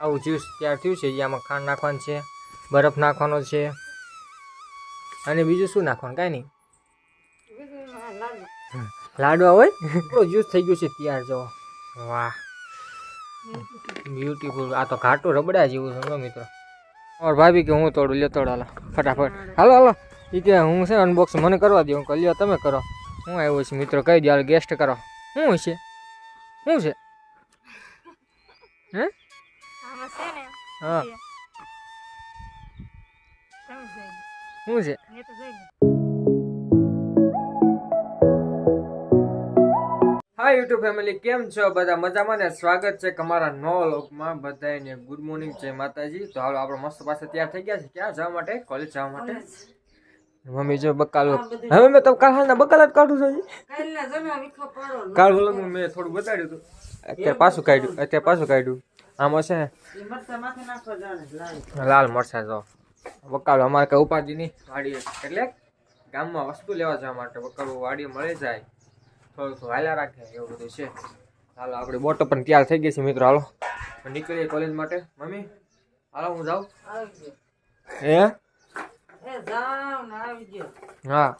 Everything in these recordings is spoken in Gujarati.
આવું જ્યુસ તૈયાર થયું છે જે આમાં ખાંડ નાખવાનું છે બરફ નાખવાનો છે. અને બીજું શું નાખવાનું? કાંઈ નહીં. લાડવા હોય? તો જ્યુસ થઈ ગયું છે તૈયાર જો. વાહ. બ્યુટીફુલ આ તો ઘાટું રબડા જેવું છે હો મિત્રો. ઓર ભાભી કે હું તોડું લ્યો તોડ હાલો. ફટાફટ. હાલો હાલો. એ કે હું છે અનબોક્સ મને કરવા દઉં કે લ્યો તમે કરો. હું આવ્યો છું મિત્રો. કહી દો હાલ ગેસ્ટ કરો. શું છે? શું છે? હે? આમાં છે ને હા. તમે જોઈ. શું છે? મેં તો જોઈ. હા યુટ્યુબ ફેમિલી કેમ છો બધા? મજામાં ને? સ્વાગત છે તમારા નવા લોકમાં બધાને ગુડ મોર્નિંગ જય માતાજી. તો હાલો આપણે મસ્ત પાસે તૈયાર થઈ ગયા છે ક્યાં જવા માટે? કોલેજ જવા માટે? મમ્મી જો બકાલો. હવે મેં તો કાલ હાલના બકાલ જ કાઢું છું કાલ બોલો મેં થોડું બતાડ્યું હતું. અત્યારે પાછું કાઢ્યું અત્યારે પાછું કાઢ્યું. આમાં છે લાલ મરચા જો વકાલ, અમારે કઈ ઉપાધિ નહીં. વાડીએ એટલે ગામમાં વસ્તુ લેવા જવા માટે વકાલ વાડીએ મળી જાય. થોડું થોડું હાલ્યા રાખે, એવું બધું છે. હાલો, આપણી બોટો પણ તૈયાર થઈ ગઈ છે, મિત્રો. હાલો. નીકળીએ કોલેજ માટે. મમ્મી, હાલો, હું જાઉં? હે? હા.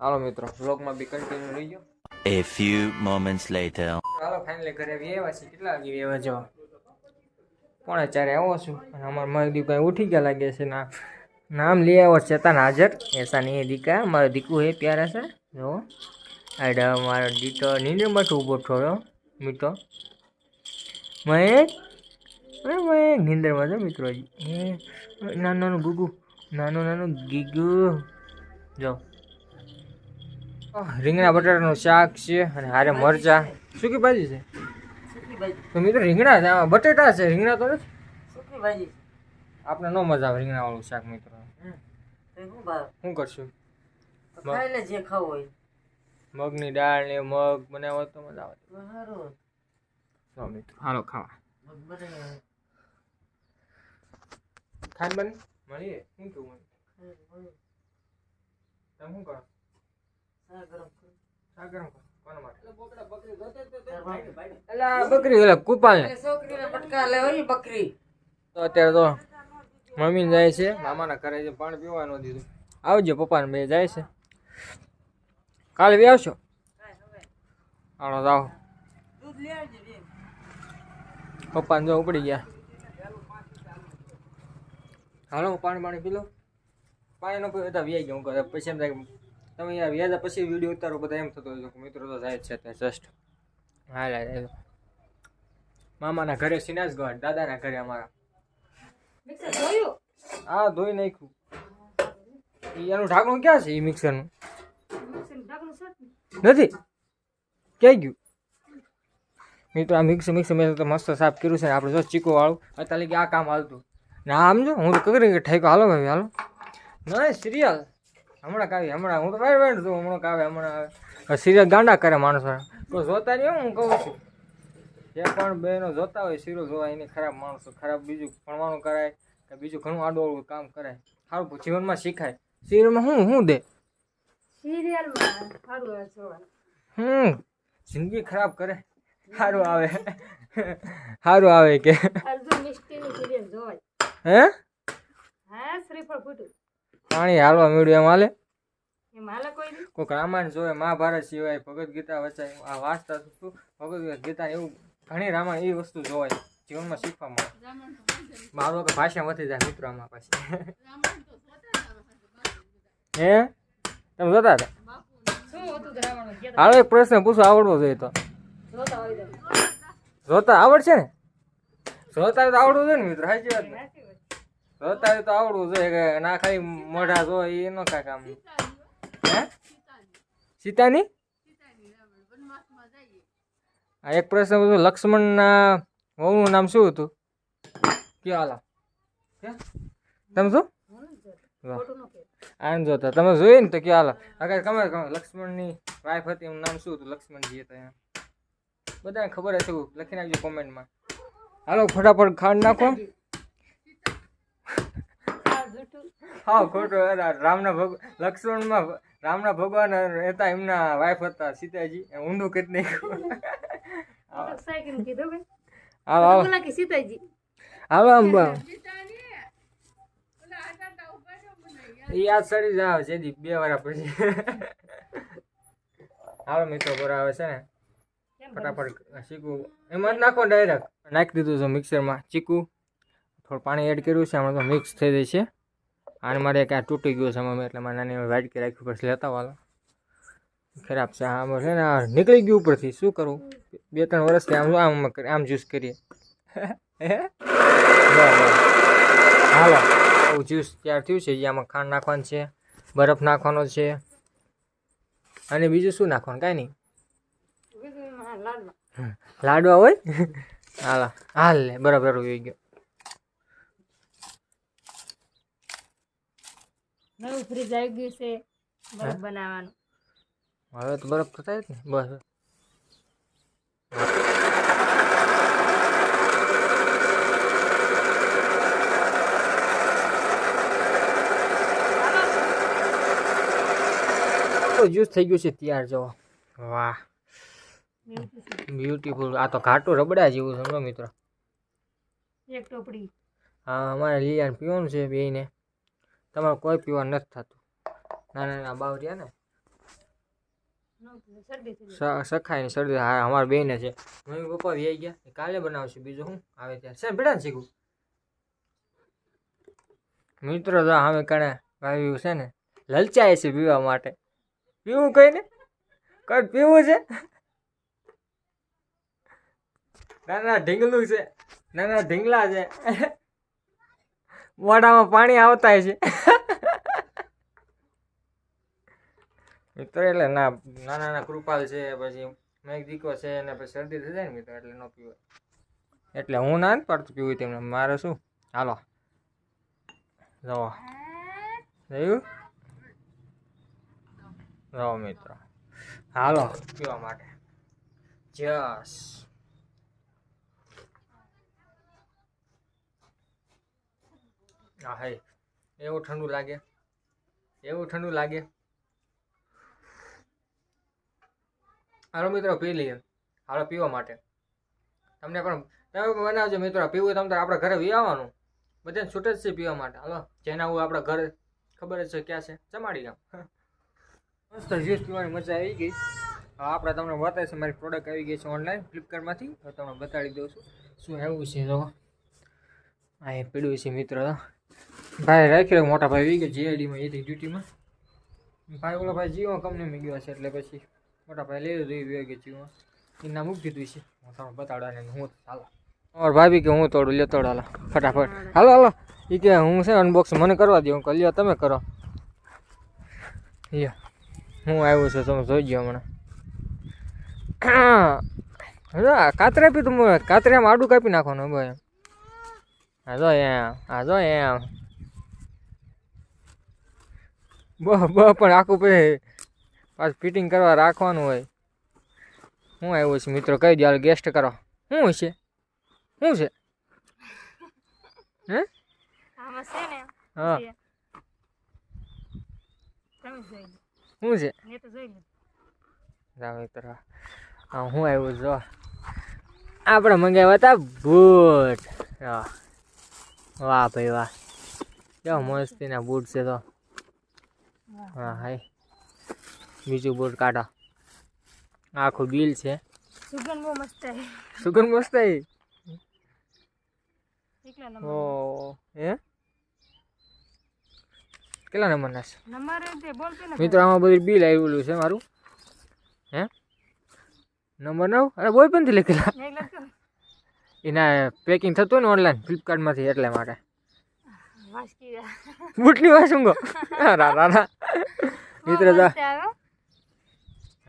હાલો, મિત્રો. બ્લોગમાં બી કન્ટિન્યુ રહી ગયો. A few moments later. Hello finally ઘરે વ્યવા છે કેટલા વાગે વ્યવા જો? પોણા ચારે આવો છું. અને અમારા મારી દીકરા ઉઠી ગયા લાગે છે ના નામ લઈ આવો ચેતન હાજર. એસા નહીં દીકા મારો દીકુ હે પ્યારા છે. જો આડા મારો દીકરો નીંદરમાં ઊભો થયો મિત્રો. મહેક. અરે મહેક, નીંદરમાં છે, મિત્રો. નાનું નાનું ગુગુ, નાનું નાનું ગીગુ. જો. રીંગણા બટાટાનું શાક છે અને હારે મરચા. સુકી ભાજી છે? તો મિત્રો રીંગણા છે બટેટા છે રીંગણા તો નથી? આપણે નો મજા આવે રીંગણા વાળું શાક મિત્રો. શું કરશું? જે ખાવું હોય. મગની દાળ ને મગ બનાવો તો મજા આવે. મિત્રો હાલો ખાવા. ખાન બન? મળીએ? શું કેવું તમે શું કરો શા ગરમ કરો કોના માટે એલા બકરી ઓલા કુપાલ ને બકરી. તો અત્યારે તો મમ્મી જાય છે. મામાના ઘરે છે પાણી પીવાનું દીધું આવજો પપ્પાને બે જાય છે. કાલે બી આવશો? હાલો આવો પપ્પાને જો ઉપડી ગયા. હાલો પાણી પાણી પી લો. પાણી નો પીવું તો વ્યાઈ ગયું. પછી એમ થાય કે તમે યાર વ્યાજા પછી વીડિયો ઉતારો બધા એમ થતો હતો મિત્રો તો જાય છે ત્યાં જસ્ટ હા મામાના ઘરે સિનાજગઢ દાદાના ઘરે અમારા. હા ધોઈ નાખ્યું. એનું ઢાંકણું ક્યાં છે એ મિક્સરનું. નથી? ક્યાં ગયું? મિત્રો આ મિક્સર મિક્સર મેં તો મસ્ત સાફ કર્યું છે ને આપણે જો ચીકો વાળું. અત્યારે આ કામ હાલતું. ને આમ જો હું તો કરી ઠેકો હાલો ભાઈ હાલો. ના સિરિયલ હમણાં કાવી હમણાં હું તો વાય વાય છું હમણાં કાવે હમણાં આવે. સિરિયલ ગાંડા કરે માણસો. તો જોતા નહીં હો, કહું છું. જે પણ બહેનો જોતા હોય સિરિયલ જોવા એની ખરાબ માણસો ખરાબ બીજું ભણવાનું કરાય કે બીજું ઘણું આડું કામ કરાય. સારું જીવનમાં શીખાય. સિરિયલમાં શું શું દે? સિરિયલમાં સારું જોવાનું. હમ જિંદગી ખરાબ કરે. સારું આવે. સારું આવે કે. હા શ્રીફળ ફૂટ્યું. પાણી હાલવા મળ્યું એમ હાલે? એમ હાલે કોઈ નહીં કોઈક રામાયણ જોવે મહાભારત સિવાય ભગવદ્ ગીતા વચાય આ વાંચતા શું? ભગવદ્ ગીતા એવું ઘણી રામાયણ એ વસ્તુ જોવાય જીવનમાં શીખવા મળે. મારો કે ભાષા વધી જાય મિત્રો આમાં પાછી હે? તમે જોતા હતા? હાલો એક પ્રશ્ન પૂછો આવડવો જોઈએ તો. જોતા હોય તો. આવડશે ને? જોતા આવડવું જોઈએ ને મિત્રો સાચી વાત હોય તો આવડવું જોઈએ કે ના ખાલી મોઢા જો એ નો કાંઈ કામ. હે? સીતાની? આ એક પ્રશ્ન પૂછો લક્ષ્મણના વહુનું નામ શું હતું? કે હાલો. કે? તમે શું? વાહ. ખોટું ન કહેવાય. આને જોતા. તમે જોયું ને તો કયો હાલો. અગર કમર ખબર લક્ષ્મણની વાઈફ હતી એનું નામ શું હતું? લક્ષ્મણજી હતા એમ. બધાને ખબર હશે લખી નાખજો કોમેન્ટમાં હાલો ફટાફટ ખાંડ નાખો. હા ખોટું રામના ભગ લક્ષ્મણમાં રામના ભગવાન હતા એમના વાઈફ હતા સીતાજી ઊંધું કરી નાખ્યું. આવો આવો. સીતાજી. આમ એ યાદ સડી જાવ છે દી બે વાર પછી. હાલો મિત્રો બરાબર છે ને. ફટાફટ ચીકુ એમાં નાખો ડાયરેક્ટ નાખી દીધું છે મિક્સરમાં ચીકુ થોડું પાણી એડ કર્યું છે હમણાં તો મિક્સ થઈ જાય છે. અને મારે ક્યાં તૂટી ગયું છે મમ્મી એટલે મારે નાની વાટકી રાખવી પડશે. લેતા વાલો. ખરાબ છે આમ છે ને નીકળી ગયું ઉપરથી. શું કરું? બે ત્રણ વર્ષથી આમ આમ આમ જ્યુસ કરીએ. હાલો. આવું જ્યુસ તૈયાર થયું છે આમાં ખાંડ નાખવાનું છે બરફ નાખવાનો છે. અને બીજું શું નાખવાનું? કાંઈ નહીં. લાડવા. હોય? હાલ. હાલ લે બરાબર હોઈ ગયો. નવું ફ્રીજ આવી ગયું છે બરફ બનાવવાનું. હવે તો બરફ તો થાય જ ને? બસ. જ્યુસ થઈ ગયું છે તૈયાર જો. વાહ. બ્યુટીફુલ આ તો ઘાટું રબડા જેવું સમજો મિત્રો. એક ટોપડી. હા અમારે લીયાને પીવાનું છે બેયને. તમારે કોઈ પીવાનું નથી થતું. નાના નાના બાવરિયા ને. સખાય ને શરદી. હા, અમારા બેન છે. મમ્મી પપ્પા વી ગયા. કાલે બનાવશે બીજું શું? આવે ત્યાં. છે બેટા શીખું મિત્રો તો અમે કણે વાવ્યું છે ને. લલચાય છે પીવા માટે. પીવું કઈ ને? કઈ પીવું છે? નાના ઢીંગલું છે. નાના ઢીંગલા છે. મોઢામાં પાણી આવતા છે મિત્રો, એટલે ના, નાના નાના કૃપાલ છે, પછી મેઘ દીકો છે, અને પછી શરદી થઈ જાય ને મિત્રો, એટલે ન પીવાય. એટલે હું ના પડતું પીવું તેમને. મારે શું? હાલો. જવો જોયું જો મિત્રો. હાલો. પીવા માટે. જસ હા હે, એવું ઠંડુ લાગે. એવું ઠંડુ લાગે. હાલો મિત્રો, પી લઈએ. હાલો, પીવા માટે. તમને પણ તમે બનાવજો મિત્રો, પીવું તમે આપણે ઘરે આવવાનું. બધાને છૂટ જ છે પીવા માટે. હાલો, જેના આવું આપણા ઘરે, ખબર જ છે ક્યાં છે? ચમાડી ગામ મસ્ત જ્યુસ પીવાની મજા આવી ગઈ. આપણે તમને બતાવીશ, મારી પ્રોડક્ટ આવી ગઈ છે ઓનલાઈન ફ્લિપકાર્ટમાંથી તમને બતાડી દઉં છું. શું એવું છે તો આ પીડ્યું છે મિત્રો ભાઈ રાખ્યો મોટા ભાઈ વી ગયા જીઆઈડીમાં એથી ડ્યુટીમાં ભાઈ ઓલા ભાઈ જીવો કંપનીમાં ગયો છે એટલે પછી મોટા ભાઈ લઈ લીધું વી કે જીવો એના મૂકી દીધું છે હું તમને બતાડવા ને હું હાલો ઓર ભાભી કે હું તોડું લે તોડ હાલો, ફટાફટ. હાલો હાલો. એ કે હું છે અનબોક્સ મને કરવા દઉં કે લ્યો, તમે કરો. લ્યો, હું આવ્યું છું, તમે જોઈ ગયો હમણાં. કાતરે આપી તું કાતરિયામાં આડું કાપી નાખવાનું ભાઈ. હા જો એમ હા જો એમ. બ બ પણ આખું પછી પાછું ફિટિંગ કરવા રાખવાનું હોય. હું આવ્યું છું મિત્રો કહી દો ગેસ્ટ કરો. શું છે? શું છે? હે? હા. શું છે? મિત્રો. હા હું આવ્યું જો. આપણે મંગાવ્યા હતા બૂટ. વાહ ભાઈ વાહ. કેવા મસ્તીના બૂટ છે તો. હા હાય. બીજું બોર્ડ કાઢો. આખું બિલ છે. સુગંધ બહુ મસ્ત છે સુગંધ મસ્ત આવી? કેટલા ઓ હે? કેટલા નંબરના છે? મિત્રો આમાં બધું બિલ આવેલું છે મારું. હે? નંબર નવ? અરે બોય પણ લખેલા. એના પેકિંગ થતું ને ઓનલાઈન ફ્લિપકાર્ટમાંથી એટલે માટે. જા. બૂટની વાસુંગો રા રા રા. મિત્ર જા.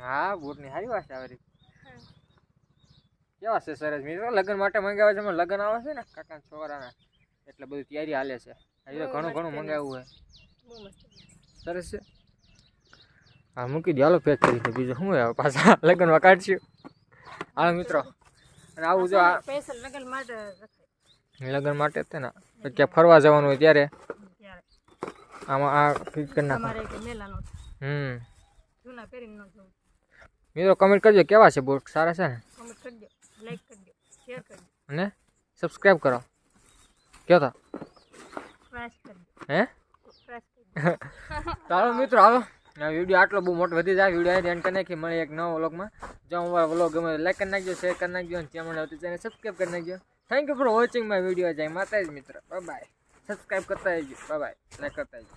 હા બુટની સારી વાસ આવે કેવા છે સરસ મિત્રો? લગ્ન માટે મંગાવે છે લગ્ન આવે છે ને કાકા છોકરાના. એટલે બધું તૈયારી હાલે છે. હજી ઘણું ઘણું મંગાવ્યું હોય. સરસ છે? હા મૂકી દો હાલો પેક કરી દો. બીજું શું આવે પાછા લગ્નમાં કાઢશું. હાલો મિત્રો. અને આવું જો આ સ્પેશિયલ લગન માટે લગ્ન માટે તે ને. ક્યાં ફરવા જવાનું હોય ત્યારે આમાં આ ફિટ કરી નાખો. હમ. મિત્રો કમેન્ટ કરજો કેવા છે બૂટ સારા છે ને? કમેન્ટ કરજો લાઈક કરજો શેર કરજો અને સબસ્ક્રાઇબ કરો. કયો તો? હે? ચાલો મિત્રો હાલો. વીડિયો આટલો બહુ મોટો વધી જાય વીડિયો એન્ડ કરી નાખી મળે એક નવો વ્લોગમાં જો અમારા વ્લોગ ગમે લાઈક કરી નાખજો શેર કરી નાખજો અને ચેનલ આવતી ચેનલ કરી નાખજો. Thank you for watching my video જય માતાજી મિત્ર. બાય સબસ્ક્રાઈબ કરતા આવજો બાય લાઈક કરતા રહેજો.